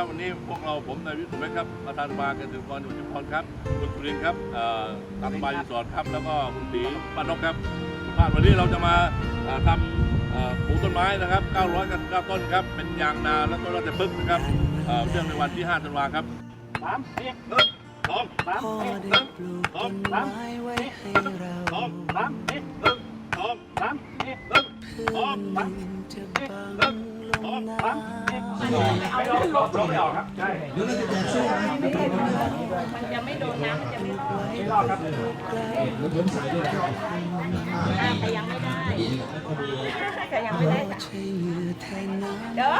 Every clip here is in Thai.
ครับวันนี้พวกเราผมนายวิสุทธิ์ครับประธานสภาเกษตรกรจังหวัดชุมพรครับคุณสุรินทร์ครับตามสบายรีสอร์ทครับ แล้วก็คุณตีป้านกครับทุกท่านวันนี้เราจะมาทำปลูกต้นไม้นะครับ 999 ต้นครับ เป็นยางนาและต้นรัชพฤกษ์นะครับเรื่องในวันที่5ธันวาครับสามสี่หนึ่งสองสามพ่อสี่ได้ปลูกต้นไม้ไว้ให้เราสองสามสี่หนึ่งสองสามสี่หนึ่งเพื่อวันหนึ่ง จะบังลงน้สามสี่ไม่เอาลบลบไม่ออกครับ ใช่มันจะไม่โดนน้ำมันจะไม่รอดไม่รอดครับอ่าแต่ยังไม่ได้แต่ยังไม่ได้ำใช้เหงื่อแทนน้ำเด้อ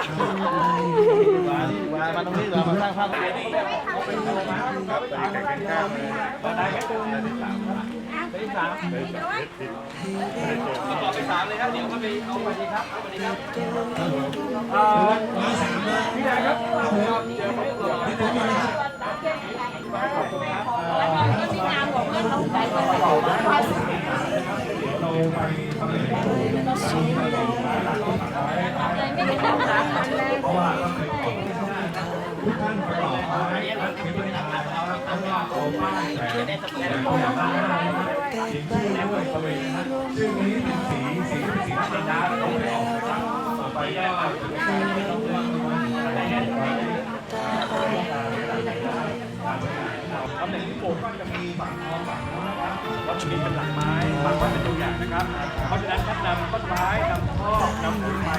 มาตรงนี้เรามาสร้างภาพได้สามต่อไปสามเลยครับเดี๋ยวก็ไปเอาสวัสดีครับสวัสดีครับเอ่อพี่นายครับเจอผมก่อน แล้วก็มีงานของเพื่อนเราไปเลย แต่ใบไม้ร่มตำแหน่งที่ปลูกก็จะมีฝั่งทองฝั่งนู้นนะครับวัตถุดิบเป็นหลักไม้ฝั่งไว้เป็นตัวอย่าง นะครับ เพราะฉะนั้นท่านนำต้นไม้นำท่อนำปุ๋ยไป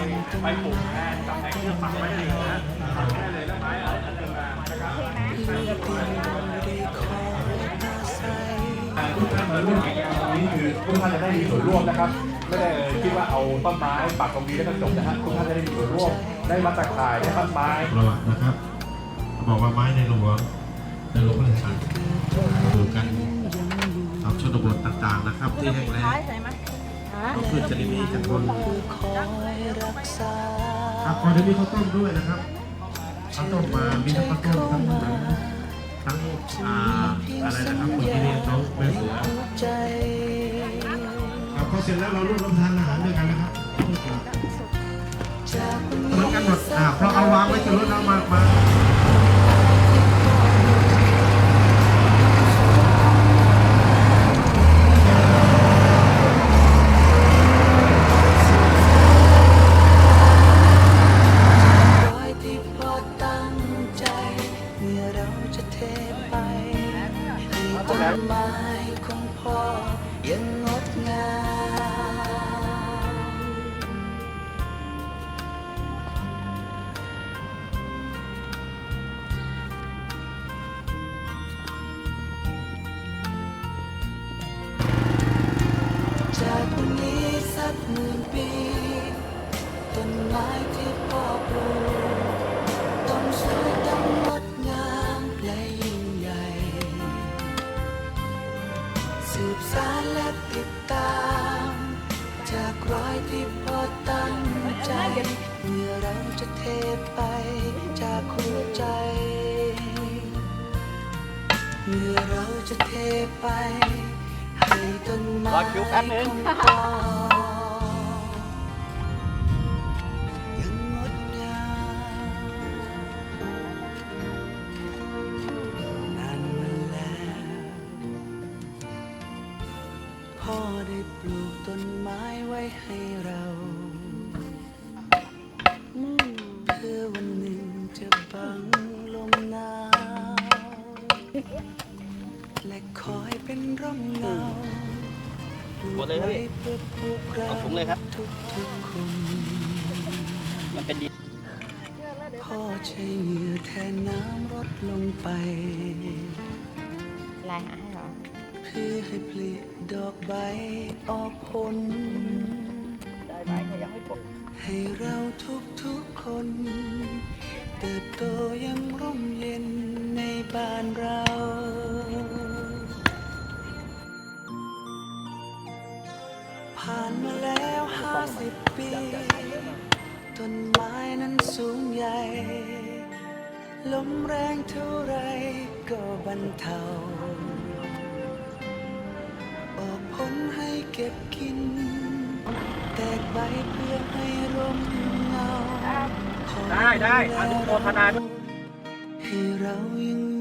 ไปปลูกแทนกับไอ้เครื่องฝังไว้เลยนะฝังได้เลยแล้วไม้เอาอันเดิมมานะครับพี่ดินได้คอยอาทุกท่านมาร่วมกิจกรรมนี้คือทุกท่านจะได้มีส่วนร่วมนะครับ ไม่ได้คิดว่าเอาต้นไม้ปักตรงนี้แล้วก็จบนะฮะทุกท่านจะได้มีส่วนร่วมได้มาตะข่ายได้ต้นไม้ประวัตินะครับบอกว่าไม้ในหลวงในหลวงพระราชทานอยู่กัน ชนบทต่างๆนะครับ ที่แห้งแล้งก็พืชชนิดนี้จะทนคอยรักษาครับพอจะมีข้าวต้มด้วยนะครับข้าวต้มมามีทั้งข้าวต้มทั้งหมูทั้งอ่าอะไรนะครับคนที่เรียนเขาไม่เสือใจครับพอเสร็จแล้วเราร่วมรับประทานอาหารด้วยกันนะครับจากวันเหมือนนี้กันหมดอ่าเพราะเอาวางไว้จะรถเรามามา เมื่อเราจะเทไป ให้ต้นไม้ของพ่อยังงดงามจากวันนี้สักหมื่นปี ต้นไม้ที่พ่อปลูก จะเทไปจากหัวใจ เมื่อเราจะเทไป ให้ต้นไม้รอคิวแป๊บนึงของพ่อยังงดงามนานมาแล้วพ่อได้ปลูกต้นไม้ไว้ให้เรา อยเป็นร่มเงาหมดเลยครับพี่เพื่อผูกเราเอาถุงเลยครับทุกทุกๆคนมันเป็นดีพ่อใช้เหงื่อแทนน้ำลดลงไปลายหาให้เหรอเพื่อให้ผลิดอกใบออกผล ผ่านมาแล้วห้าสิบปี ต้นไม้นั้นสูงใหญ่ ลมแรงเท่าไรก็บรรเทาออกผลให้เก็บกิน แตกใบเพื่อให้ร่มเงาได้ได้อนุโมทนาด้วยให้เรายัง